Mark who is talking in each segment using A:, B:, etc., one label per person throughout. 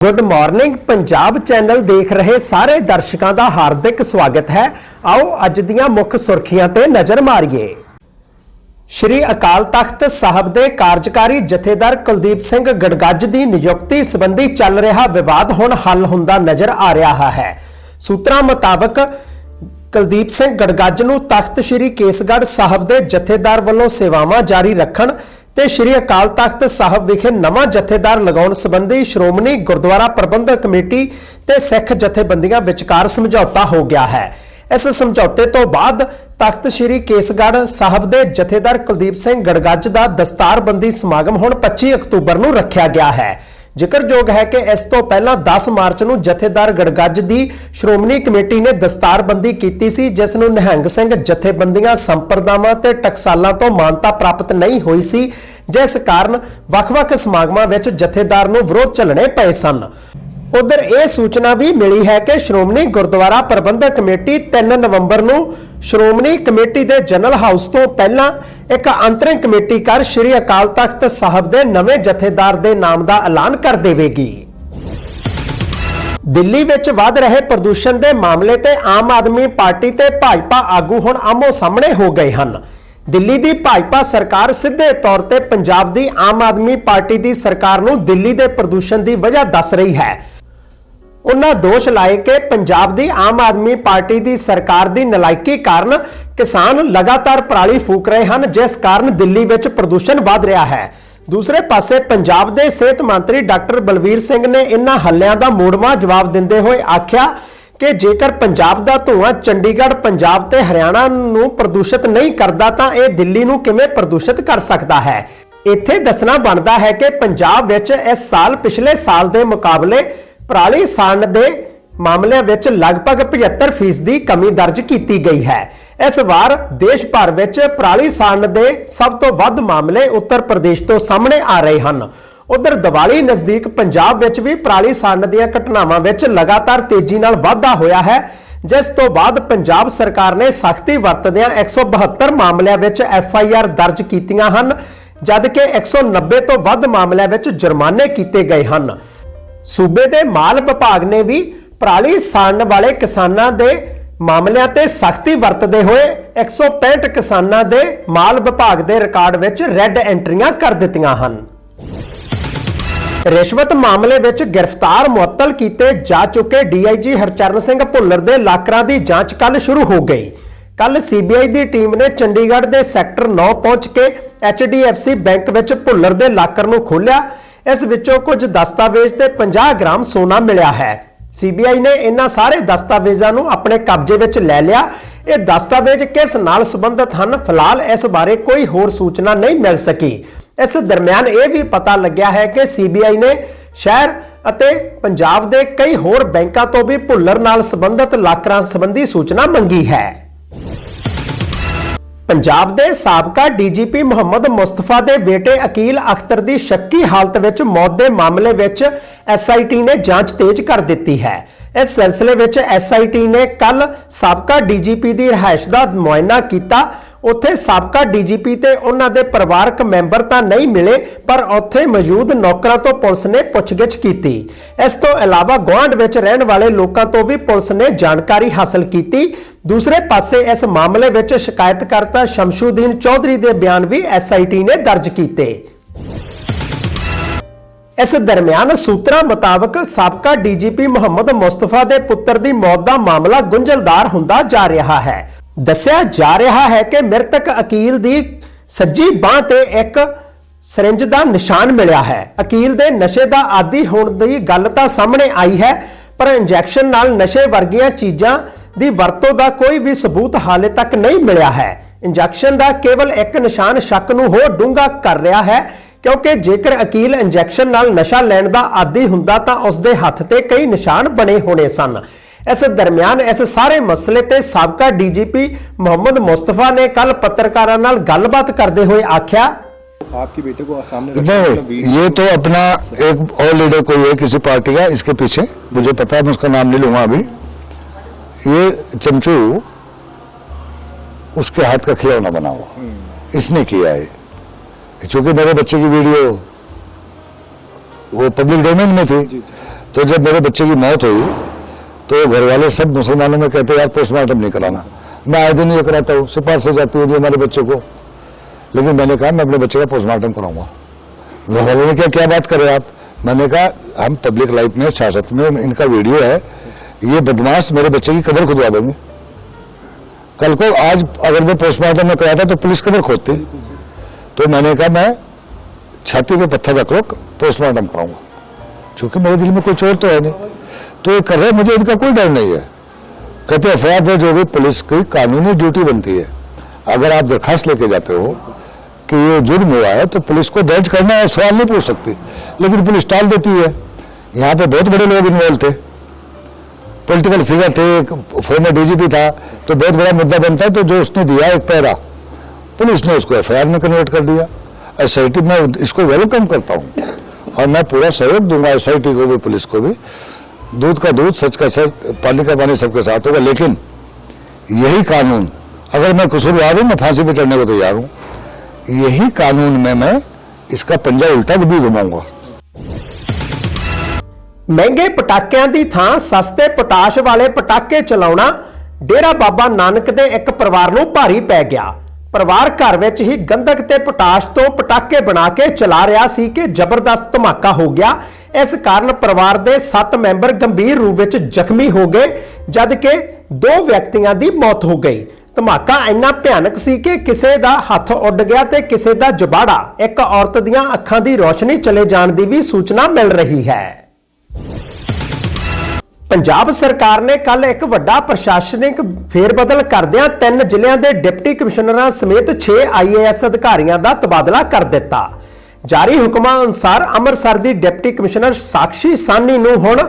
A: Good morning Punjab channel ਦੇਖ ਰਹੇ ਸਾਰੇ ਦਰਸ਼ਕਾਂ ਦਾ ਹਾਰਦਿਕ ਸਵਾਗਤ ਹੈ। ਆਓ ਅੱਜ ਦੀਆਂ ਮੁੱਖ ਸੁਰਖੀਆਂ ਤੇ ਨਜ਼ਰ ਮਾਰੀਏ। ਸ਼੍ਰੀ ਅਕਾਲ ਤਖਤ ਸਾਹਿਬ ਦੇ ਕਾਰਜਕਾਰੀ ਜਥੇਦਾਰ ਕੁਲਦੀਪ ਸਿੰਘ ਗੜਗੱਜ ਦੀ ਨਿਯੁਕਤੀ ਸੰਬੰਧੀ ਚੱਲ ਰਿਹਾ ਵਿਵਾਦ ਹੁਣ ਹੱਲ ਹੁੰਦਾ ਨਜ਼ਰ ਆ ਰਿਹਾ ਹੈ। ਸੂਤਰਾਂ ਮੁਤਾਬਕ ਕੁਲਦੀਪ ਸਿੰਘ ਗੜਗੱਜ ਨੂੰ ਤਖਤ ਸ੍ਰੀ ਕੇਸਗੜ੍ਹ ਸਾਹਿਬ ਦੇ ਜਥੇਦਾਰ ਵੱਲੋਂ ਸੇਵਾਵਾਂ ਜਾਰੀ ਰੱਖਣ ਤੇ ਸ੍ਰੀ ਅਕਾਲ ਤਖਤ ਸਾਹਿਬ ਵਿਖੇ ਨਵਾਂ ਜਥੇਦਾਰ ਲਗਾਉਣ ਸੰਬੰਧੀ ਸ਼੍ਰੋਮਣੀ ਗੁਰਦੁਆਰਾ ਪ੍ਰਬੰਧਕ ਕਮੇਟੀ ਤੇ ਸਿੱਖ ਜਥੇਬੰਦੀਆਂ ਵਿਚਕਾਰ ਸਮਝੌਤਾ ਹੋ ਗਿਆ ਹੈ। ਇਸ ਸਮਝੌਤੇ ਤੋਂ ਬਾਅਦ ਤਖਤ ਸ੍ਰੀ ਕੇਸਗੜ੍ਹ ਸਾਹਿਬ ਦੇ ਜਥੇਦਾਰ ਕੁਲਦੀਪ ਸਿੰਘ ਗੜਗੱਜ ਦਾ ਦਸਤਾਰਬੰਦੀ ਸਮਾਗਮ ਹੁਣ 25 ਅਕਤੂਬਰ ਨੂੰ ਰੱਖਿਆ ਗਿਆ ਹੈ। ਜ਼ਿਕਰਯੋਗ ਹੈ ਕਿ ਇਸ ਤੋਂ ਪਹਿਲਾਂ 10 ਮਾਰਚ ਨੂੰ ਜਥੇਦਾਰ ਗੜਗੱਜ ਦੀ ਸ਼੍ਰੋਮਣੀ ਕਮੇਟੀ ਨੇ ਦਸਤਾਰਬੰਦੀ ਕੀਤੀ ਸੀ, ਜਿਸ ਨੂੰ ਨਿਹੰਗ ਸਿੰਘ ਜਥੇਬੰਦੀਆਂ, ਸੰਪਰਦਾਵਾਂ ਤੇ ਟਕਸਾਲਾਂ ਤੋਂ ਮਾਨਤਾ ਪ੍ਰਾਪਤ ਨਹੀਂ ਹੋਈ ਸੀ, ਜਿਸ ਕਾਰਨ ਵੱਖ-ਵੱਖ ਸਮਾਗਮਾਂ ਵਿੱਚ ਜਥੇਦਾਰ ਨੂੰ ਵਿਰੋਧ ਝੱਲਣੇ ਪਏ ਸਨ। ਉਧਰ ਇਹ ਸੂਚਨਾ ਵੀ ਮਿਲੀ ਹੈ ਕਿ ਸ਼੍ਰੋਮਣੀ ਗੁਰਦੁਆਰਾ ਪ੍ਰਬੰਧਕ ਕਮੇਟੀ 3 ਨਵੰਬਰ ਨੂੰ ਸ਼੍ਰੋਮਣੀ ਕਮੇਟੀ ਦੇ ਜਨਰਲ ਹਾਊਸ ਤੋਂ ਪਹਿਲਾਂ ਇੱਕ ਅੰਤਰਿਮ ਕਮੇਟੀ ਕਰ ਸ੍ਰੀ ਅਕਾਲ ਤਖਤ ਸਾਹਿਬ ਦੇ ਨਵੇਂ ਜਥੇਦਾਰ ਦੇ ਨਾਮ ਦਾ ਐਲਾਨ ਕਰ ਦੇਵੇਗੀ। ਦਿੱਲੀ ਵਿੱਚ ਵੱਧ ਰਹੇ ਪ੍ਰਦੂਸ਼ਣ ਦੇ ਮਾਮਲੇ ਤੇ ਆਮ ਆਦਮੀ ਪਾਰਟੀ ਤੇ ਭਾਜਪਾ ਆਗੂ ਹੁਣ ਆਮੋ ਸਾਹਮਣੇ ਹੋ ਗਏ ਹਨ। ਦਿੱਲੀ ਦੀ ਭਾਜਪਾ ਸਰਕਾਰ ਸਿੱਧੇ ਤੌਰ ਤੇ ਪੰਜਾਬ ਦੀ ਆਮ ਆਦਮੀ ਪਾਰਟੀ ਦੀ ਸਰਕਾਰ ਨੂੰ ਦਿੱਲੀ ਦੇ ਪ੍ਰਦੂਸ਼ਣ ਦੀ ਵਜ੍ਹਾ ਦੱਸ ਰਹੀ ਹੈ। ਉਹਨਾਂ ਦੋਸ਼ ਲਾਏ ਕਿ ਪੰਜਾਬ ਦੀ ਆਮ ਆਦਮੀ ਪਾਰਟੀ ਦੀ ਸਰਕਾਰ ਦੀ ਨਲਾਇਕੀ ਕਾਰਨ ਕਿਸਾਨ ਲਗਾਤਾਰ ਪਰਾਲੀ ਫੂਕ ਰਹੇ ਹਨ, ਜਿਸ ਕਾਰਨ ਦਿੱਲੀ ਵਿੱਚ ਪ੍ਰਦੂਸ਼ਣ ਵਧ ਰਿਹਾ ਹੈ। ਦੂਸਰੇ ਪਾਸੇ, ਪੰਜਾਬ ਦੇ ਸਿਹਤ ਮੰਤਰੀ ਡਾਕਟਰ ਬਲਵੀਰ ਸਿੰਘ ਨੇ ਇਨ੍ਹਾਂ ਹੱਲਿਆਂ ਦਾ ਮੋੜਵਾਂ ਜਵਾਬ ਦਿੰਦੇ ਹੋਏ ਆਖਿਆ ਕਿ ਜੇਕਰ ਪੰਜਾਬ ਦਾ ਧੂਆਂ ਚੰਡੀਗੜ੍ਹ, ਪੰਜਾਬ ਤੇ ਹਰਿਆਣਾ ਨੂੰ ਪ੍ਰਦੂਸ਼ਿਤ ਨਹੀਂ ਕਰਦਾ, ਤਾਂ ਇਹ ਦਿੱਲੀ ਨੂੰ ਕਿਵੇਂ ਪ੍ਰਦੂਸ਼ਿਤ ਕਰ ਸਕਦਾ ਹੈ? ਇੱਥੇ ਦੱਸਣਾ ਬਣਦਾ ਹੈ ਕਿ ਪੰਜਾਬ ਵਿੱਚ ਇਸ ਸਾਲ ਪਿਛਲੇ ਸਾਲ ਦੇ ਮੁਕਾਬਲੇ ਪਰਾਲੀ ਸਾੜਨ ਦੇ ਮਾਮਲਿਆਂ ਵਿੱਚ ਲਗਭਗ 75% ਦੀ ਕਮੀ ਦਰਜ ਕੀਤੀ ਗਈ ਹੈ। ਇਸ ਵਾਰ ਦੇਸ਼ ਭਰ ਵਿੱਚ ਪਰਾਲੀ ਸਾੜਨ ਦੇ ਸਭ ਤੋਂ ਵੱਧ ਮਾਮਲੇ ਉੱਤਰ ਪ੍ਰਦੇਸ਼ ਤੋਂ ਸਾਹਮਣੇ ਆ ਰਹੇ ਹਨ। ਉਧਰ ਦੀਵਾਲੀ ਨਜ਼ਦੀਕ ਪੰਜਾਬ ਵਿੱਚ ਵੀ ਪਰਾਲੀ ਸਾੜਨ ਦੀਆਂ ਘਟਨਾਵਾਂ ਵਿੱਚ ਲਗਾਤਾਰ ਤੇਜ਼ੀ ਨਾਲ ਵਾਧਾ ਹੋਇਆ ਹੈ। ਜਿਸ ਤੋਂ ਬਾਅਦ ਪੰਜਾਬ ਸਰਕਾਰ ਨੇ ਸਖਤੀ ਵਰਤਦਿਆਂ 172 ਮਾਮਲਿਆਂ ਵਿੱਚ ਐਫ ਆਈ ਆਰ ਦਰਜ ਕੀਤੀਆਂ ਹਨ, ਜਦਕਿ 190 ਤੋਂ ਵੱਧ ਮਾਮਲਿਆਂ ਵਿੱਚ ਜੁਰਮਾਨੇ ਕੀਤੇ ਗਏ ਹਨ। ਸੂਬੇ ਦੇ ਮਾਲ ਵਿਭਾਗ ਨੇ ਵੀ ਪਰਾਲੀ ਸਾੜਨ ਵਾਲੇ ਕਿਸਾਨਾਂ ਦੇ ਮਾਮਲਿਆਂ ਤੇ ਸਖਤੀ ਵਰਤਦੇ ਹੋਏ 165 ਕਿਸਾਨਾਂ ਦੇ ਮਾਲ ਵਿਭਾਗ ਦੇ ਰਿਕਾਰਡ ਵਿੱਚ ਰੈੱਡ ਐਂਟਰੀਆਂ ਕਰ ਦਿੱਤੀਆਂ ਹਨ। ਰਿਸ਼ਵਤ ਮਾਮਲੇ ਵਿੱਚ ਗ੍ਰਿਫਤਾਰ ਮੁਅੱਤਲ ਕੀਤੇ ਜਾ ਚੁੱਕੇ ਡੀਆਈਜੀ ਹਰਚਰਨ ਸਿੰਘ ਭੁੱਲਰ ਦੇ ਲਾਕਰਾਂ ਦੀ ਜਾਂਚ ਕੱਲ ਸ਼ੁਰੂ ਹੋ ਗਈ। ਕੱਲ ਸੀਬੀਆਈ ਦੀ ਟੀਮ ਨੇ ਚੰਡੀਗੜ੍ਹ ਦੇ ਸੈਕਟਰ 9 ਪਹੁੰਚ ਕੇ HDFC ਬੈਂਕ ਵਿੱਚ ਭੁੱਲਰ ਦੇ ਲਾਕਰ ਨੂੰ ਖੋਲ੍ਹਿਆ। ਇਸ ਵਿੱਚੋਂ ਕੁਝ ਦਸਤਾਵੇਜ਼ ਤੇ 50 ਗ੍ਰਾਮ ਸੋਨਾ ਮਿਲਿਆ ਹੈ। ਸੀਬੀਆਈ ਨੇ ਇਹਨਾਂ ਸਾਰੇ ਦਸਤਾਵੇਜ਼ਾਂ ਨੂੰ ਆਪਣੇ ਕਬਜ਼ੇ ਵਿੱਚ ਲੈ ਲਿਆ। ਇਹ ਦਸਤਾਵੇਜ਼ ਕਿਸ ਨਾਲ ਸੰਬੰਧਿਤ ਹਨ, ਫਿਲਹਾਲ ਇਸ ਬਾਰੇ ਕੋਈ ਹੋਰ ਸੂਚਨਾ ਨਹੀਂ ਮਿਲ ਸਕੀ। ਇਸ ਦਰਮਿਆਨ ਇਹ ਵੀ ਪਤਾ ਲੱਗਿਆ ਹੈ ਕਿ ਸੀਬੀਆਈ ਨੇ ਸ਼ਹਿਰ ਅਤੇ ਪੰਜਾਬ ਦੇ ਕਈ ਹੋਰ ਬੈਂਕਾਂ ਤੋਂ ਵੀ ਭੁੱਲਰ ਨਾਲ ਸੰਬੰਧਿਤ ਲਾਕਰਾਂ ਸੰਬੰਧੀ ਸੂਚਨਾ ਮੰਗੀ ਹੈ। ਪੰਜਾਬ ਦੇ ਸਾਬਕਾ ਡੀਜੀਪੀ ਮੁਹੰਮਦ ਮੁਸਤਫਾ ਦੇ ਬੇਟੇ ਅਕੀਲ ਅਖਤਰ ਦੀ ਸ਼ੱਕੀ ਹਾਲਤ ਵਿੱਚ ਮੌਤ ਦੇ ਮਾਮਲੇ ਵਿੱਚ ਐਸਆਈਟੀ ਨੇ ਜਾਂਚ ਤੇਜ਼ ਕਰ ਦਿੱਤੀ ਹੈ। ਇਸ ਸਿਲਸਿਲੇ ਵਿੱਚ ਐਸਆਈਟੀ ਨੇ ਕੱਲ ਸਾਬਕਾ ਡੀਜੀਪੀ ਦੀ ਰਿਹਾਇਸ਼ ਦਾ ਮੁਆਇਨਾ ਕੀਤਾ ਉੱਥੇ ਸਾਬਕਾ ਡੀਜੀਪੀ ਤੇ ਉਹਨਾਂ ਦੇ ਪਰਿਵਾਰਕ ਮੈਂਬਰ ਤਾਂ ਨਹੀਂ ਮਿਲੇ, ਪਰ ਉੱਥੇ ਮੌਜੂਦ ਨੌਕਰਾਂ ਤੋਂ ਪੁਲਿਸ ਨੇ ਪੁੱਛਗਿੱਛ ਕੀਤੀ। ਇਸ ਤੋਂ ਇਲਾਵਾ ਗੁਆਂਢ ਵਿੱਚ ਰਹਿਣ ਵਾਲੇ ਲੋਕਾਂ ਤੋਂ ਵੀ ਪੁਲਿਸ ਨੇ ਜਾਣਕਾਰੀ ਹਾਸਲ ਕੀਤੀ। ਦੂਸਰੇ ਪਾਸੇ ਇਸ ਮਾਮਲੇ ਵਿੱਚ ਸ਼ਿਕਾਇਤਕਰਤਾ ਸ਼ਮਸ਼ੂਦੀਨ ਚੌਧਰੀ ਦੇ ਬਿਆਨ ਵੀ ਐਸਆਈਟੀ ਨੇ ਦਰਜ ਕੀਤੇ। ਇਸ ਦਰਮਿਆਨ ਸੂਤਰਾਂ ਮੁਤਾਬਕ ਸਾਬਕਾ ਡੀਜੀਪੀ ਮੁਹੰਮਦ ਮੁਸਤਫਾ ਦੇ ਪੁੱਤਰ ਦੀ ਮੌਤ ਦਾ ਮਾਮਲਾ ਗੁੰਝਲਦਾਰ ਹੁੰਦਾ ਜਾ ਰਿਹਾ ਹੈ। ਦੱਸਿਆ ਜਾ ਰਿਹਾ ਹੈ ਕਿ ਮ੍ਰਿਤਕ ਅਕੀਲ ਦੀ ਸੱਜੀ ਬਾਹ ਤੇ ਇੱਕ ਸਿਰਿੰਜ ਦਾ ਨਿਸ਼ਾਨ ਮਿਲਿਆ ਹੈ। ਅਕੀਲ ਦੇ ਨਸ਼ੇ ਦਾ ਆਦੀ ਹੋਣ ਦੀ ਗੱਲ ਤਾਂ ਸਾਹਮਣੇ ਆਈ ਹੈ, ਪਰ ਇੰਜੈਕਸ਼ਨ ਨਾਲ ਨਸ਼ੇ ਵਰਗੀਆਂ ਚੀਜ਼ਾਂ ਦੀ ਵਰਤੋਂ ਦਾ ਕੋਈ ਵੀ ਸਬੂਤ ਹਾਲੇ ਤੱਕ ਨਹੀਂ ਮਿਲਿਆ ਹੈ। ਇੰਜੈਕਸ਼ਨ ਦਾ ਕੇਵਲ ਇੱਕ ਨਿਸ਼ਾਨ ਸ਼ੱਕ ਨੂੰ ਹੋਰ ਡੂੰਘਾ ਕਰ ਰਿਹਾ ਹੈ, ਕਿਉਂਕਿ ਜੇਕਰ ਅਕੀਲ ਇੰਜੈਕਸ਼ਨ ਨਾਲ ਨਸ਼ਾ ਲੈਣ ਦਾ ਆਦੀ ਹੁੰਦਾ ਤਾਂ ਉਸ ਦੇ ਹੱਥ ਤੇ ਕਈ ਨਿਸ਼ਾਨ ਬਣੇ ਹੋਣੇ ਸਨ। ਇਸ ਦਰਮਿਆਨ ਇਸ ਸਾਰੇ ਮਸਲੇ ਤੇ ਸਾਬਕਾ ਡੀਜੀਪੀ ਮੁਹੰਮਦ ਮੁਸਤਫਾ ਨੇ ਕੱਲ ਪੱਤਰਕਾਰਾਂ ਨਾਲ ਗੱਲਬਾਤ ਕਰਦੇ ਹੋਏ ਆਖਿਆ
B: आपके बेटे को सामने रखकर
C: नहीं
B: उसका वीर-
C: ये तो अपना एक और लीडर कोई है किसी पार्टी का इसके पीछे मुझे पता है मैं उसका नाम नहीं लूंगा अभी ये चमचू उसके हाथ का खिलौना बना हुआ इसने किया है चूंकि मेरे बच्चे की वीडियो वो पब्लिक डोमेन में थी तो जब मेरे बच्चे की मौत हुई तो घर वाले सब मुसलमानों में कहते यार पोस्टमार्टम नहीं कराना। मैं आए दिन ये कराता हूँ, सिफारिश हो जाती है हमारे बच्चे को। लेकिन मैंने कहा, मैं अपने बच्चे का पोस्टमार्टम कराऊँगा। घर वालों ने क्या क्या बात करे आप? मैंने कहा, हम पब्लिक लाइफ में, सियासत में, इनका वीडियो है। ये बदमाश मेरे बच्चे की कबर खुदवा देंगे। कल को आज अगर मैं पोस्टमार्टम में कराता तो पुलिस कबर खोदती। तो मैंने कहा, मैं छाती पे पत्थर रख लो पोस्टमार्टम कराऊँगा। क्योंकि मेरे दिल में कोई चोर तो है नहीं। तो ये कर रहे मुझे इनका कोई डर नहीं है। कहते एफ़ दर्ज हो गई पुलिस की कानूनी ड्यूटी बनती है। अगर आप दरखास्त लेके जाते हो कि ये जुर्म हुआ है तो पुलिस को दर्ज करना है, सवाल नहीं पूछ सकती। लेकिन पुलिस टाल देती है। यहाँ पे बहुत बड़े लोग इन्वॉल्व थे। पॉलिटिकल फिगर थे, एक फॉर्मर डीजीपी था तो बहुत बड़ा मुद्दा बनता है तो जो उसने दिया एक पैरा, पुलिस ने उसको एफआईआर में कन्वर्ट कर दिया। एसआईटी में इसको वेलकम करता हूँ। और मैं पूरा सहयोग दूँगा एसआईटी को भी, पुलिस को भी। दूध का दूध सच का सच पानी का पानी सबके साथ होगा लेकिन यही कानून अगर मैं कसूरवार हूं मैं फांसी पे चढ़ने को तैयार हूं यही कानून में मैं इसका पंजा उल्टा भी घुमाऊंगा
A: ਮਹਿੰਗੇ ਪਟਾਕਿਆਂ ਦੀ ਥਾਂ ਸਸਤੇ ਪੋਟਾਸ਼ ਵਾਲੇ ਪਟਾਕੇ ਚਲਾਉਣਾ ਡੇਰਾ ਬਾਬਾ ਨਾਨਕ ਦੇ ਇੱਕ ਪਰਿਵਾਰ ਨੂੰ ਭਾਰੀ ਪੈ ਗਿਆ ਪਰਿਵਾਰ ਘਰ ਵਿੱਚ ਹੀ ਗੰਧਕ ਤੇ ਪੋਟਾਸ਼ ਤੋਂ ਪਟਾਕੇ ਬਣਾ ਕੇ ਚਲਾ ਰਿਹਾ ਸੀ ਕਿ ਜ਼ਬਰਦਸਤ ਧਮਾਕਾ ਹੋ ਗਿਆ ਇਸ ਕਾਰਨ ਪਰਿਵਾਰ ਦੇ 7 ਮੈਂਬਰ ਗੰਭੀਰ ਰੂਪ ਵਿੱਚ ਜ਼ਖਮੀ ਹੋ ਗਏ ਜਦ ਕਿ ਦੋ ਵਿਅਕਤੀਆਂ ਦੀ ਮੌਤ ਹੋ ਗਈ। ਧਮਾਕਾ ਇੰਨਾ ਭਿਆਨਕ ਸੀ ਕਿ ਕਿਸੇ ਦਾ ਹੱਥ ਉੱਡ ਗਿਆ ਤੇ ਕਿਸੇ ਦਾ ਜਬਾੜਾ, ਇੱਕ ਔਰਤ ਦੀਆਂ ਅੱਖਾਂ ਦੀ ਰੋਸ਼ਨੀ ਚਲੇ ਜਾਣ ਦੀ ਵੀ ਸੂਚਨਾ ਮਿਲ ਰਹੀ ਹੈ। ਪੰਜਾਬ ਸਰਕਾਰ ਨੇ ਕੱਲ ਇੱਕ ਵੱਡਾ ਪ੍ਰਸ਼ਾਸਨਿਕ ਫੇਰਬਦਲ ਕਰਦਿਆਂ ਤਿੰਨ ਜ਼ਿਲ੍ਹਿਆਂ ਦੇ ਡਿਪਟੀ ਕਮਿਸ਼ਨਰਾਂ ਸਮੇਤ 6 ਆਈਏਐਸ ਅਧਿਕਾਰੀਆਂ ਦਾ ਤਬਾਦਲਾ ਕਰ ਦਿੱਤਾ। ਜਾਰੀ ਹੁਕਮਾਂ ਅਨੁਸਾਰ ਅੰਮ੍ਰਿਤਸਰ ਦੀ ਡਿਪਟੀ ਕਮਿਸ਼ਨਰ ਸਾਕਸ਼ੀ ਸਾਨੀ ਨੂੰ ਹੁਣ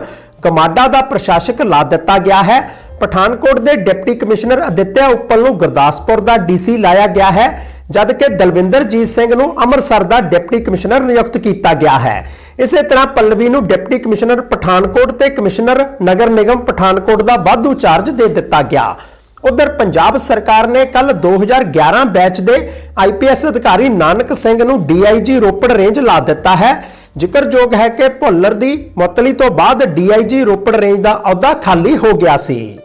A: ਗਮਾਡਾ ਦਾ ਪ੍ਰਸ਼ਾਸਕ ਲਾ ਦਿੱਤਾ ਗਿਆ ਹੈ। ਪਠਾਨਕੋਟ ਦੇ ਡਿਪਟੀ ਕਮਿਸ਼ਨਰ ਅਦਿੱਤਿਆ ਉੱਪਲ ਨੂੰ ਗੁਰਦਾਸਪੁਰ ਦਾ ਡੀਸੀ ਲਾਇਆ ਗਿਆ ਹੈ, ਜਦਕਿ ਦਲਵਿੰਦਰਜੀਤ ਸਿੰਘ ਨੂੰ ਅੰਮ੍ਰਿਤਸਰ ਦਾ ਡਿਪਟੀ ਕਮਿਸ਼ਨਰ ਨਿਯੁਕਤ ਕੀਤਾ ਗਿਆ ਹੈ। ਇਸੇ ਤਰ੍ਹਾਂ ਪੱਲਵੀ ਨੂੰ ਡਿਪਟੀ ਕਮਿਸ਼ਨਰ ਪਠਾਨਕੋਟ ਤੇ ਕਮਿਸ਼ਨਰ ਨਗਰ ਨਿਗਮ ਪਠਾਨਕੋਟ ਦਾ ਵਾਧੂ ਚਾਰਜ ਦੇ ਦਿੱਤਾ ਗਿਆ। ਉਧਰ ਪੰਜਾਬ ਸਰਕਾਰ ਨੇ ਕੱਲ 2011 ਬੈਚ ਦੇ ਆਈਪੀਐਸ ਅਧਿਕਾਰੀ ਨਾਨਕ ਸਿੰਘ ਨੂੰ ਡੀਆਈਜੀ ਰੋਪੜ ਰੇਂਜ ਲਾ ਦਿੱਤਾ ਹੈ। ਜ਼ਿਕਰਯੋਗ ਹੈ ਕਿ ਭੁੱਲਰ ਦੀ ਮੁਅੱਤਲੀ ਤੋਂ ਬਾਅਦ ਡੀਆਈਜੀ ਰੋਪੜ ਰੇਂਜ ਦਾ ਅਹੁਦਾ ਖਾਲੀ ਹੋ ਗਿਆ ਸੀ।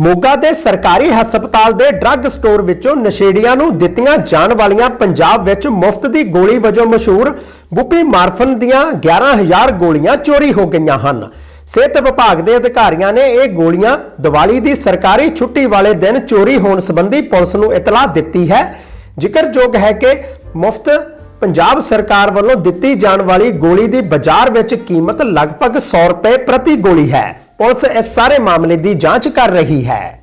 A: ਮੋਗਾ ਦੇ ਸਰਕਾਰੀ ਹਸਪਤਾਲ ਦੇ ਡਰੱਗ ਸਟੋਰ ਵਿੱਚੋਂ ਨਸ਼ੇੜੀਆਂ ਨੂੰ ਦਿੱਤੀਆਂ ਜਾਣ ਵਾਲੀਆਂ ਪੰਜਾਬ ਵਿੱਚ ਮੁਫਤ ਦੀ ਗੋਲੀ ਵਜੋਂ ਮਸ਼ਹੂਰ ਬੁੱਪੀ ਮਾਰਫਨ ਦੀਆਂ 11000 ਗੋਲੀਆਂ ਚੋਰੀ ਹੋ ਗਈਆਂ ਹਨ। ਸਿਹਤ ਵਿਭਾਗ ਦੇ ਅਧਿਕਾਰੀਆਂ ਨੇ ਇਹ ਗੋਲੀਆਂ ਦੀਵਾਲੀ ਦੀ ਸਰਕਾਰੀ ਛੁੱਟੀ ਵਾਲੇ ਦਿਨ ਚੋਰੀ ਹੋਣ ਸੰਬੰਧੀ ਪੁਲਿਸ ਨੂੰ ਇਤਲਾਹ ਦਿੱਤੀ ਹੈ। ਜ਼ਿਕਰਯੋਗ ਹੈ ਕਿ ਮੁਫਤ ਪੰਜਾਬ ਸਰਕਾਰ ਵੱਲੋਂ ਦਿੱਤੀ ਜਾਣ ਵਾਲੀ ਗੋਲੀ ਦੀ ਬਾਜ਼ਾਰ ਵਿੱਚ ਕੀਮਤ ਲਗਭਗ 100 ਰੁਪਏ ਪ੍ਰਤੀ ਗੋਲੀ ਹੈ। ਪੁਲਿਸ ਇਸ ਸਾਰੇ ਮਾਮਲੇ ਦੀ ਜਾਂਚ ਕਰ ਰਹੀ ਹੈ।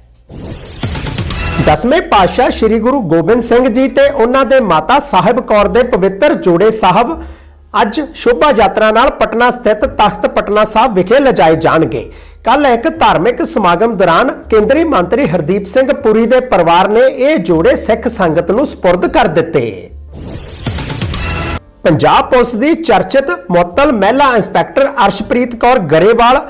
A: ਦਸਵੇਂ ਪਾਤਸ਼ਾਹ ਸ੍ਰੀ ਗੁਰੂ ਗੋਬਿੰਦ ਸਿੰਘ ਜੀ ਤੇ ਉਹਨਾਂ ਦੇ ਮਾਤਾ ਸਾਹਿਬ ਕੌਰ ਦੇ ਪਵਿੱਤਰ ਜੋੜੇ ਸਾਹਿਬ ਅੱਜ ਸ਼ੋਭਾ ਯਾਤਰਾ ਨਾਲ ਪਟਨਾ ਸਥਿਤ ਤਖਤ ਪਟਨਾ ਸਾਹਿਬ ਵਿਖੇ ਲਿਜਾਏ ਜਾਣਗੇ। ਕੱਲ ਇੱਕ ਧਾਰਮਿਕ ਸਮਾਗਮ ਦੌਰਾਨ ਕੇਂਦਰੀ ਮੰਤਰੀ ਹਰਦੀਪ ਸਿੰਘ ਪੁਰੀ ਦੇ ਪਰਿਵਾਰ ਨੇ ਇਹ ਜੋੜੇ ਸਿੱਖ ਸੰਗਤ ਨੂੰ ਸਪੁਰਦ ਕਰ ਦਿੱਤੇ। ਪੰਜਾਬ ਪੁਲਿਸ ਦੀ ਚਰਚਿਤ ਮੁਅੱਤਲ ਮਹਿਲਾ ਇੰਸਪੈਕਟਰ ਅਰਸ਼ਪ੍ਰੀਤ ਕੌਰ ਗਰੇਵਾਲ,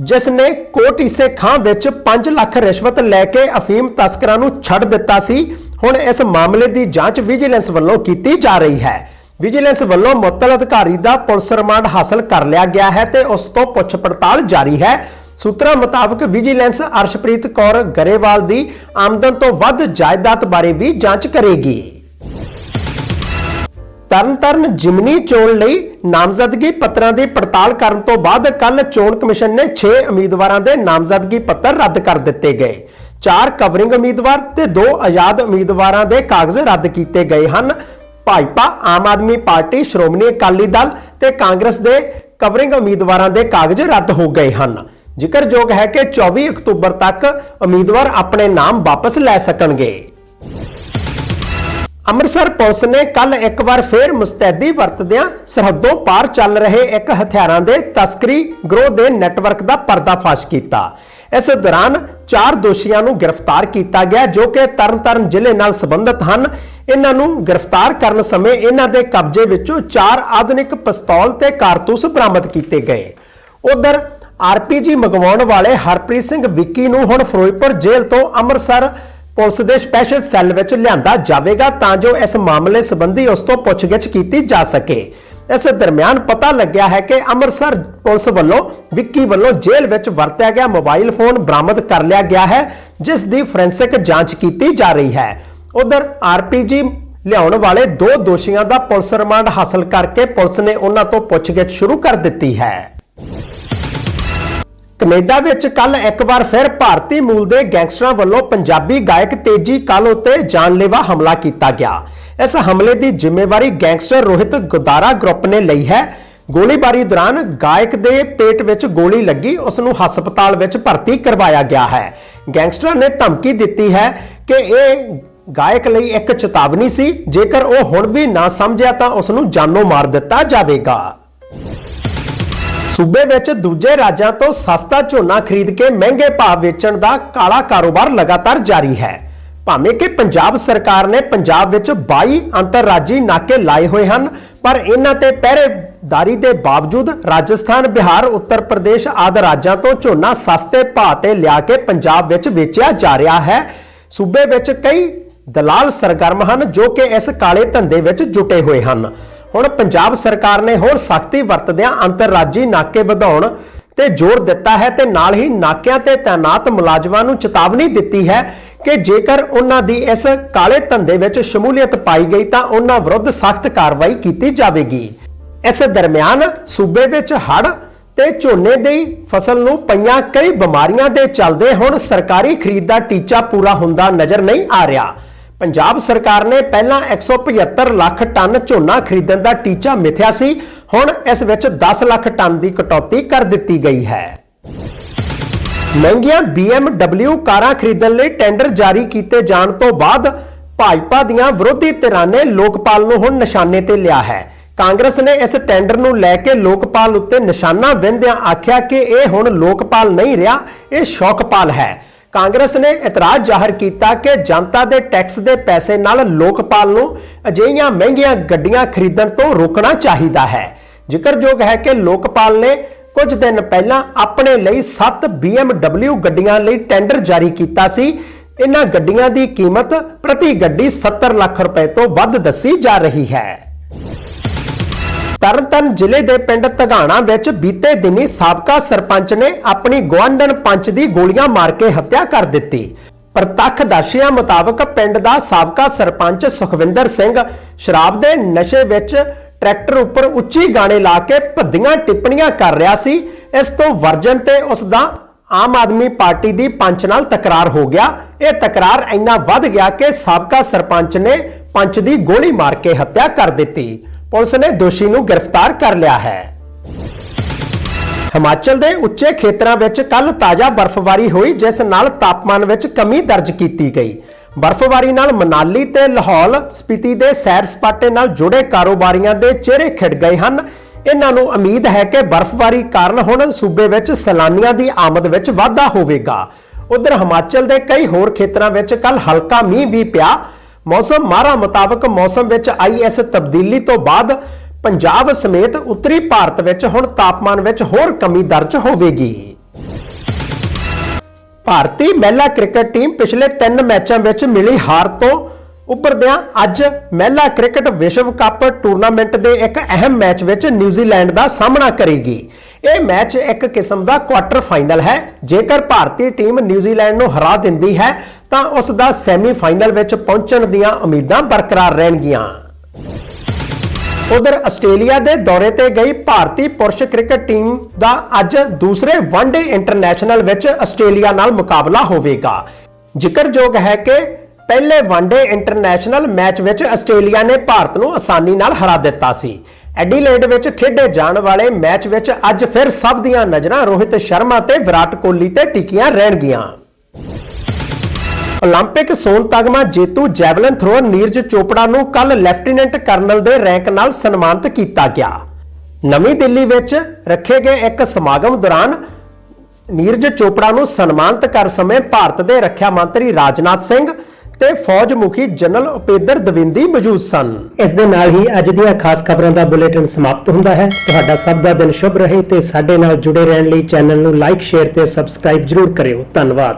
A: ਜਿਸ ਨੇ ਕੋਟ ਈਸੇ ਖਾਂ ਵਿੱਚ 5 ਲੱਖ ਰਿਸ਼ਵਤ ਲੈ ਕੇ ਅਫੀਮ ਤਸਕਰਾਂ ਨੂੰ ਛੱਡ ਦਿੱਤਾ ਸੀ, ਹੁਣ ਇਸ ਮਾਮਲੇ ਦੀ ਜਾਂਚ ਵਿਜੀਲੈਂਸ ਵੱਲੋਂ ਕੀਤੀ ਜਾ ਰਹੀ ਹੈ। ਵਿਜੀਲੈਂਸ ਵੱਲੋਂ ਮੁਅੱਤਲ ਅਧਿਕਾਰੀ ਦਾ ਪੁਲਿਸ ਰਿਮਾਂਡ ਹਾਸਲ ਕਰ ਲਿਆ ਗਿਆ ਹੈ ਤੇ ਉਸ ਤੋਂ ਪੁੱਛ ਪੜਤਾਲ ਜਾਰੀ ਹੈ। ਸੂਤਰਾਂ ਮੁਤਾਬਕ ਵਿਜੀਲੈਂਸ ਅਰਸ਼ਪ੍ਰੀਤ ਕੌਰ ਗਰੇਵਾਲ ਦੀ ਆਮਦਨ ਤੋਂ ਵੱਧ ਜਾਇਦਾਦ ਬਾਰੇ ਵੀ ਜਾਂਚ ਕਰੇਗੀ। ਤਰਨਤਾਰਨ ਜਿਮਨੀ ਚੋਣ ਲਈ ਨਾਮਜ਼ਦਗੀ ਪੱਤਰਾਂ ਦੀ ਪੜਤਾਲ ਕਰਨ ਤੋਂ ਬਾਅਦ ਕੱਲ ਚੋਣ ਕਮਿਸ਼ਨ ਨੇ 6 ਉਮੀਦਵਾਰਾਂ ਦੇ ਨਾਮਜ਼ਦਗੀ ਪੱਤਰ ਰੱਦ ਕਰ ਦਿੱਤੇ ਗਏ। ਚਾਰ ਕਵਰਿੰਗ ਉਮੀਦਵਾਰ ਤੇ ਦੋ ਆਜ਼ਾਦ ਉਮੀਦਵਾਰਾਂ ਦੇ ਕਾਗਜ਼ ਰੱਦ ਕੀਤੇ ਗਏ ਹਨ। ਭਾਜਪਾ, ਆਮ ਆਦਮੀ ਪਾਰਟੀ, ਸ਼੍ਰੋਮਣੀ ਅਕਾਲੀ ਦਲ ਤੇ ਕਾਂਗਰਸ ਦੇ ਕਵਰਿੰਗ ਉਮੀਦਵਾਰਾਂ ਦੇ ਕਾਗਜ਼ ਰੱਦ ਹੋ ਗਏ ਹਨ। ਜ਼ਿਕਰਯੋਗ ਹੈ ਕਿ 24 ਅਕਤੂਬਰ ਤੱਕ ਉਮੀਦਵਾਰ ਆਪਣੇ ਨਾਮ ਵਾਪਸ ਲੈ ਸਕਣਗੇ। ਅੰਮ੍ਰਿਤਸਰ ਪੁਲਿਸ ਨੇ ਕੱਲ ਇੱਕ ਵਾਰ ਫੇਰ ਮੁਸਤੈਦੀ ਵਰਤਦਿਆਂ ਸਰਹੱਦੋਂ ਪਾਰ ਚੱਲ ਰਹੇ ਇੱਕ ਹਥਿਆਰਾਂ ਦੇ ਤਸਕਰੀ ਗਰੋਹ ਦੇ ਨੈਟਵਰਕ ਦਾ ਪਰਦਾਫਾਸ਼ ਕੀਤਾ। ਇਸ ਦੌਰਾਨ ਚਾਰ ਦੋਸ਼ੀਆਂ ਨੂੰ ਗ੍ਰਿਫਤਾਰ ਕੀਤਾ ਗਿਆ ਜੋ ਕਿ ਤਰਨਤਾਰਨ ਜ਼ਿਲ੍ਹੇ ਨਾਲ ਸੰਬੰਧਿਤ ਹਨ। ਇਹਨਾਂ ਨੂੰ ਗ੍ਰਿਫਤਾਰ ਕਰਨ ਸਮੇਂ ਇਹਨਾਂ ਦੇ ਕਬਜ਼ੇ ਵਿੱਚੋਂ ਚਾਰ ਆਧੁਨਿਕ ਪਿਸਤੌਲ ਤੇ ਕਾਰਤੂਸ ਬਰਾਮਦ ਕੀਤੇ ਗਏ। ਉਧਰ ਆਰਪੀਜੀ ਮੰਗਵਾਉਣ ਵਾਲੇ ਹਰਪ੍ਰੀਤ ਸਿੰਘ ਵਿੱਕੀ ਨੂੰ ਹੁਣ ਫਿਰੋਜ਼ਪੁਰ ਜੇਲ੍ਹ ਤੋਂ ਅੰਮ੍ਰਿਤਸਰ ਪੁਲਿਸ ਦੇ ਸਪੈਸ਼ਲ ਸੈੱਲ ਵਿੱਚ ਲਿਆਂਦਾ ਜਾਵੇਗਾ ਤਾਂ ਜੋ ਇਸ ਮਾਮਲੇ ਸੰਬੰਧੀ ਉਸ ਤੋਂ ਪੁੱਛਗਿੱਛ ਕੀਤੀ ਜਾ ਸਕੇ। ਇਸ ਦਰਮਿਆਨ ਪਤਾ ਲੱਗਿਆ ਹੈ ਕਿ ਅੰਮ੍ਰਿਤਸਰ ਪੁਲਿਸ ਵੱਲੋਂ ਵਿੱਕੀ ਵੱਲੋਂ ਜੇਲ੍ਹ ਵਿੱਚ ਵਰਤਿਆ ਗਿਆ ਮੋਬਾਈਲ ਫੋਨ ਬਰਾਮਦ ਕਰ ਲਿਆ ਗਿਆ ਹੈ, ਜਿਸ ਦੀ ਫੋਰੈਂਸਿਕ ਜਾਂਚ ਕੀਤੀ ਜਾ ਰਹੀ ਹੈ। ਉਧਰ ਆਰਪੀਜੀ ਲਿਆਉਣ ਵਾਲੇ ਦੋ ਦੋਸ਼ੀਆਂ ਦਾ ਪੁਲਿਸ ਰਿਮਾਂਡ ਹਾਸਲ ਕਰਕੇ ਪੁਲਿਸ ਨੇ ਉਹਨਾਂ ਤੋਂ ਪੁੱਛਗਿੱਛ ਸ਼ੁਰੂ ਕਰ ਦਿੱਤੀ ਹੈ। ਕੈਨੇਡਾ ਵਿੱਚ ਕੱਲ ਇੱਕ ਵਾਰ ਫਿਰ ਭਾਰਤੀ ਮੂਲ ਦੇ ਗੈਂਗਸਟਰਾਂ ਵੱਲੋਂ ਪੰਜਾਬੀ ਗਾਇਕ ਤੇਜੀ ਕਾਲ ਉਤੇ ਜਾਨਲੇਵਾ ਹਮਲਾ ਕੀਤਾ ਗਿਆ। ਇਸ ਹਮਲੇ ਦੀ ਜ਼ਿੰਮੇਵਾਰੀ ਗੈਂਗਸਟਰ ਰੋਹਿਤ ਗੁਦਾਰਾ ਗਰੁੱਪ ਨੇ ਲਈ ਹੈ। ਗੋਲੀਬਾਰੀ ਦੌਰਾਨ ਗਾਇਕ ਦੇ ਪੇਟ ਵਿੱਚ ਗੋਲੀ ਲੱਗੀ, ਉਸ ਨੂੰ ਹਸਪਤਾਲ ਵਿੱਚ ਭਰਤੀ ਕਰਵਾਇਆ ਗਿਆ ਹੈ। ਗੈਂਗਸਟਰ ਨੇ ਧਮਕੀ ਦਿੱਤੀ ਹੈ ਕਿ ਇਹ ਗਾਇਕ ਲਈ ਇੱਕ ਚੇਤਾਵਨੀ ਸੀ, ਜੇਕਰ ਉਹ ਹੁਣ ਵੀ ਨਾ ਸਮਝਿਆ ਤਾਂ ਉਸ ਨੂੰ ਜਾਨੋਂ ਮਾਰ ਦਿੱਤਾ ਜਾਵੇਗਾ। ਸੂਬੇ ਵਿੱਚ ਦੂਜੇ ਰਾਜਾਂ ਤੋਂ ਸਸਤਾ ਝੋਨਾ ਖਰੀਦ ਕੇ ਮਹਿੰਗੇ ਭਾਅ ਵੇਚਣ ਦਾ ਕਾਲਾ ਕਾਰੋਬਾਰ ਲਗਾਤਾਰ ਜਾਰੀ ਹੈ। ਭਾਵੇਂ ਕਿ ਪੰਜਾਬ ਸਰਕਾਰ ਨੇ ਪੰਜਾਬ ਵਿੱਚ 22 ਅੰਤਰਰਾਜੀ ਨਾਕੇ ਲਾਏ ਹੋਏ ਹਨ, ਪਰ ਇਹਨਾਂ ਤੇ ਪਹਿਰੇਦਾਰੀ ਦੇ ਬਾਵਜੂਦ ਰਾਜਸਥਾਨ, ਬਿਹਾਰ, ਉੱਤਰ ਪ੍ਰਦੇਸ਼ ਆਦਿ ਰਾਜਾਂ ਤੋਂ ਝੋਨਾ ਸਸਤੇ ਭਾਅ ਤੇ ਲਿਆ ਕੇ ਪੰਜਾਬ ਵਿੱਚ ਵੇਚਿਆ ਜਾ ਰਿਹਾ ਹੈ। ਸੂਬੇ ਵਿੱਚ ਕਈ ਦਲਾਲ ਸਰਗਰਮ ਹਨ ਜੋ ਕਿ ਇਸ ਕਾਲੇ ਧੰਦੇ ਵਿੱਚ ਜੁਟੇ ਹੋਏ ਹਨ। ਹੁਣ ਪੰਜਾਬ ਸਰਕਾਰ ਨੇ ਹੋਰ ਸਖਤੀ ਵਰਤਦਿਆਂ ਅੰਤਰਰਾਜੀ ਨਾਕੇ ਵਧਾਉਣ ਤੇ ਜ਼ੋਰ ਦਿੱਤਾ ਹੈ ਤੇ ਨਾਲ ਹੀ ਨਾਕਿਆਂ ਤੇ ਤਾਇਨਾਤ ਮੁਲਾਜ਼ਮਾਂ ਨੂੰ ਚੇਤਾਵਨੀ ਦਿੱਤੀ ਹੈ ਕਿ ਜੇਕਰ ਉਹਨਾਂ ਦੀ ਇਸ ਕਾਲੇ ਧੰਦੇ ਵਿੱਚ ਸ਼ਮੂਲੀਅਤ ਪਾਈ ਗਈ ਤਾਂ ਉਹਨਾਂ ਵਿਰੁੱਧ ਸਖਤ ਕਾਰਵਾਈ ਕੀਤੀ ਜਾਵੇਗੀ। ਇਸ ਦਰਮਿਆਨ ਸੂਬੇ ਵਿੱਚ ਹੜ੍ਹ ਤੇ ਝੋਨੇ ਦੀ ਫਸਲ ਨੂੰ ਪਈਆਂ ਕਈ ਬਿਮਾਰੀਆਂ ਦੇ ਚੱਲਦੇ ਹੁਣ ਸਰਕਾਰੀ ਖਰੀਦ ਦਾ ਟੀਚਾ ਪੂਰਾ ਹੁੰਦਾ ਨਜ਼ਰ ਨਹੀਂ ਆ ਰਿਹਾ। ਪੰਜਾਬ ਸਰਕਾਰ ਨੇ ਪਹਿਲਾਂ 175 ਲੱਖ ਟਨ ਝੋਨਾ ਖਰੀਦਣ ਦਾ ਟੀਚਾ ਮਿਥਿਆ ਸੀ, ਹੁਣ ਇਸ ਵਿੱਚ 10 ਲੱਖ ਟਨ ਦੀ ਕਟੌਤੀ ਕਰ ਦਿੱਤੀ ਗਈ ਹੈ। ਮਹਿੰਗੀਆਂ BMW ਕਾਰਾਂ ਖਰੀਦਣ ਲਈ ਟੈਂਡਰ ਜਾਰੀ ਕੀਤੇ ਜਾਣ ਤੋਂ ਬਾਅਦ ਭਾਜਪਾ ਦੀਆਂ ਵਿਰੋਧੀ ਧਿਰਾਂ ਨੇ ਲੋਕਪਾਲ ਨੂੰ ਹੁਣ ਨਿਸ਼ਾਨੇ ਤੇ ਲਿਆ ਹੈ। ਕਾਂਗਰਸ ਨੇ ਇਸ ਟੈਂਡਰ ਨੂੰ ਲੈ ਕੇ ਲੋਕਪਾਲ ਉੱਤੇ ਨਿਸ਼ਾਨਾ ਵਿੰਦਿਆਂ ਆਖਿਆ ਕਿ ਇਹ ਹੁਣ ਲੋਕਪਾਲ ਨਹੀਂ ਰਿਹਾ, ਇਹ ਸ਼ੌਕਪਾਲ ਹੈ। ਕਾਂਗਰਸ ਨੇ ਇਤਰਾਜ਼ ਜ਼ਾਹਰ ਕੀਤਾ ਕਿ ਜਨਤਾ ਦੇ ਟੈਕਸ ਦੇ ਪੈਸੇ ਨਾਲ ਲੋਕਪਾਲ ਨੂੰ ਅਜਿਹੀਆਂ ਮਹਿੰਗੀਆਂ ਗੱਡੀਆਂ ਖਰੀਦਣ ਤੋਂ ਰੋਕਣਾ ਚਾਹੀਦਾ ਹੈ। ਜ਼ਿਕਰਯੋਗ ਹੈ ਕਿ ਲੋਕਪਾਲ ਨੇ ਕੁਝ ਦਿਨ ਪਹਿਲਾਂ ਆਪਣੇ ਲਈ 7 BMW ਗੱਡੀਆਂ ਲਈ ਟੈਂਡਰ ਜਾਰੀ ਕੀਤਾ ਸੀ। ਇਹਨਾਂ ਗੱਡੀਆਂ ਦੀ ਕੀਮਤ ਪ੍ਰਤੀ ਗੱਡੀ 70 ਲੱਖ ਰੁਪਏ ਤੋਂ ਵੱਧ ਦੱਸੀ ਜਾ ਰਹੀ ਹੈ। ਤਰਨਤਨ ਜ਼ਿਲ੍ਹੇ ਦੇ ਪਿੰਡ ਧਗਾਣਾ ਵਿੱਚ ਬੀਤੇ ਦਿਨੀ ਸਾਬਕਾ ਸਰਪੰਚ ਨੇ ਆਪਣੀ ਗਵਾਂਢਣ ਪੰਚ ਦੀ ਗੋਲੀਆਂ ਮਾਰ ਕੇ ਹੱਤਿਆ ਕਰ ਦਿੱਤੀ। ਪ੍ਰਤੱਖਦਰਸ਼ੀਆਂ ਮੁਤਾਬਕ ਪਿੰਡ ਦਾ ਸਾਬਕਾ ਸਰਪੰਚ ਸੁਖਵਿੰਦਰ ਸਿੰਘ ਸ਼ਰਾਬ ਦੇ ਨਸ਼ੇ ਵਿੱਚ ਟਰੈਕਟਰ ਉੱਪਰ ਉੱਚੀ ਗਾਣੇ ਲਾ ਕੇ ਭੱਦੀਆਂ ਟਿੱਪਣੀਆਂ ਕਰ ਰਿਹਾ ਸੀ। ਇਸ ਤੋਂ ਵਰਜਨ ਤੇ ਉਸ ਦਾ ਆਮ ਆਦਮੀ ਪਾਰਟੀ ਦੀ ਪੰਚ ਨਾਲ ਤਕਰਾਰ ਹੋ ਗਿਆ। ਇਹ ਤਕਰਾਰ ਇੰਨਾ ਵੱਧ ਗਿਆ ਕਿ ਸਾਬਕਾ ਸਰਪੰਚ ਨੇ ਪੰਚ ਦੀ ਗੋਲੀ ਮਾਰ ਕੇ ਹੱਤਿਆ ਕਰ ਦਿੱਤੀ। ਪੁਲਿਸ ਨੇ ਦੋਸ਼ੀ ਨੂੰ ਗ੍ਰਿਫਤਾਰ ਕਰ ਲਿਆ ਹੈ। ਹਿਮਾਚਲ ਦੇ ਉੱਚੇ ਖੇਤਰਾਂ ਵਿੱਚ ਕੱਲ ਤਾਜ਼ਾ ਬਰਫ਼ਬਾਰੀ ਹੋਈ, ਜਿਸ ਨਾਲ ਤਾਪਮਾਨ ਵਿੱਚ ਕਮੀ ਦਰਜ ਕੀਤੀ ਗਈ। ਬਰਫ਼ਬਾਰੀ ਨਾਲ ਮਨਾਲੀ ਤੇ ਲਾਹੌਲ ਸਪੀਤੀ ਦੇ ਸੈਰ ਸਪਾਟੇ ਨਾਲ ਜੁੜੇ ਕਾਰੋਬਾਰੀਆਂ ਦੇ ਚਿਹਰੇ ਖਿੜ ਗਏ ਹਨ। ਇਹਨਾਂ ਨੂੰ ਉਮੀਦ ਹੈ ਕਿ ਬਰਫ਼ਬਾਰੀ ਕਾਰਨ ਹੁਣ ਸੂਬੇ ਵਿੱਚ ਸੈਲਾਨੀਆਂ ਦੀ ਆਮਦ ਵਿੱਚ ਵਾਧਾ ਹੋਵੇਗਾ। ਉਧਰ ਹਿਮਾਚਲ ਦੇ ਕਈ ਹੋਰ ਖੇਤਰਾਂ ਵਿੱਚ ਕੱਲ ਹਲਕਾ ਮੀਂਹ ਵੀ ਪਿਆ। ਮੌਸਮ ਮਾਹਰਾਂ ਮੁਤਾਬਕ ਮੌਸਮ ਵਿੱਚ ਆਈ ਇਸ ਤਬਦੀਲੀ ਤੋਂ ਬਾਅਦ ਪੰਜਾਬ ਸਮੇਤ ਉੱਤਰੀ ਭਾਰਤ ਵਿੱਚ ਹੁਣ ਤਾਪਮਾਨ ਵਿੱਚ ਹੋਰ ਕਮੀ ਦਰਜ ਹੋਵੇਗੀ। ਭਾਰਤੀ ਮਹਿਲਾ ਕ੍ਰਿਕਟ ਟੀਮ ਪਿਛਲੇ 3 ਮੈਚਾਂ ਵਿੱਚ ਮਿਲੀ ਹਾਰ ਤੋਂ ਉੱਪਰਦਿਆਂ ਅੱਜ ਮਹਿਲਾ ਕ੍ਰਿਕਟ ਵਿਸ਼ਵ ਕੱਪ ਟੂਰਨਾਮੈਂਟ ਦੇ ਇੱਕ ਅਹਿਮ ਮੈਚ ਵਿੱਚ ਨਿਊਜ਼ੀਲੈਂਡ ਦਾ ਸਾਹਮਣਾ ਕਰੇਗੀ। ਇਹ ਮੈਚ ਇੱਕ ਕਿਸਮ ਦਾ ਕੁਆਟਰ ਫਾਈਨਲ ਹੈ। ਜੇਕਰ ਭਾਰਤੀ ਟੀਮ ਨਿਊਜ਼ੀਲੈਂਡ ਨੂੰ ਹਰਾ ਦਿੰਦੀ ਹੈ, ਤਾਂ ਉਸ ਦਾ ਸੈਮੀਫਾਈਨਲ ਵਿੱਚ ਪਹੁੰਚਣ ਦੀਆਂ ਉਮੀਦਾਂ ਬਰਕਰਾਰ ਰਹਿਣਗੀਆਂ। ਉਧਰ ਆਸਟ੍ਰੇਲੀਆ ਦੇ ਦੌਰੇ ਤੇ ਗਈ ਭਾਰਤੀ ਪੁਰਸ਼ ਕ੍ਰਿਕਟ ਟੀਮ ਦਾ ਅੱਜ ਦੂਸਰੇ ਵਨਡੇ ਇੰਟਰਨੈਸ਼ਨਲ ਵਿੱਚ ਆਸਟ੍ਰੇਲੀਆ ਨਾਲ ਮੁਕਾਬਲਾ ਹੋਵੇਗਾ। ਜ਼ਿਕਰਯੋਗ ਹੈ ਕਿ ਪਹਿਲੇ ਵਨਡੇ ਇੰਟਰਨੈਸ਼ਨਲ ਮੈਚ ਵਿੱਚ ਆਸਟ੍ਰੇਲੀਆ ਨੇ ਭਾਰਤ ਨੂੰ ਆਸਾਨੀ ਨਾਲ ਹਰਾ ਦਿੱਤਾ ਸੀ। ਐਡੀਲੇਡ ਵਿੱਚ ਖੇਡੇ ਜਾਣ ਵਾਲੇ ਮੈਚ ਵਿੱਚ ਅੱਜ ਫਿਰ ਸਭ ਦੀਆਂ ਨਜ਼ਰਾਂ ਰੋਹਿਤ ਸ਼ਰਮਾ ਤੇ ਵਿਰਾਟ ਕੋਹਲੀ ਤੇ ਟਿਕੀਆਂ ਰਹਿਣਗੀਆਂ 올림픽 ਸੋਨ ਤਗਮਾ ਜੇਤੂ ਜੈਵਲਿਨ ਥਰੋਅਰ ਨੀਰਜ ਚੋਪੜਾ ਨੂੰ ਕੱਲ ਲੈਫਟੀਨੈਂਟ ਕਰਨਲ ਦੇ ਰੈਂਕ ਨਾਲ ਸਨਮਾਨਿਤ ਕੀਤਾ ਗਿਆ ਨਵੀਂ ਦਿੱਲੀ ਵਿੱਚ ਰੱਖੇ ਗਏ ਇੱਕ ਸਮਾਗਮ ਦੌਰਾਨ ਨੀਰਜ ਚੋਪੜਾ ਨੂੰ ਸਨਮਾਨਿਤ ਕਰ ਸਮੇਂ ਭਾਰਤ ਦੇ ਰੱਖਿਆ ਮੰਤਰੀ ਰਾਜਨਾਥ ਸਿੰਘ ਤੇ ਫੌਜ ਮੁਖੀ ਜਨਰਲ ਉਪੇਂਦਰ ਦਵਿੰਦੀ ਮੌਜੂਦ ਸਨ। ਇਸ ਦੇ ਨਾਲ ਹੀ ਅੱਜ ਦੀਆਂ ਖਾਸ ਖਬਰਾਂ ਦਾ ਬੁਲੇਟਿਨ ਸਮਾਪਤ ਹੁੰਦਾ ਹੈ। ਤੁਹਾਡਾ ਸਭ ਦਾ ਦਿਨ ਸ਼ੁਭ ਰਹੇ ਤੇ ਸਾਡੇ ਨਾਲ ਜੁੜੇ ਰਹਿਣ ਲਈ ਚੈਨਲ ਨੂੰ ਲਾਈਕ, ਸ਼ੇਅਰ ਤੇ ਸਬਸਕ੍ਰਾਈਬ ਜਰੂਰ ਕਰਿਓ। ਧੰਨਵਾਦ।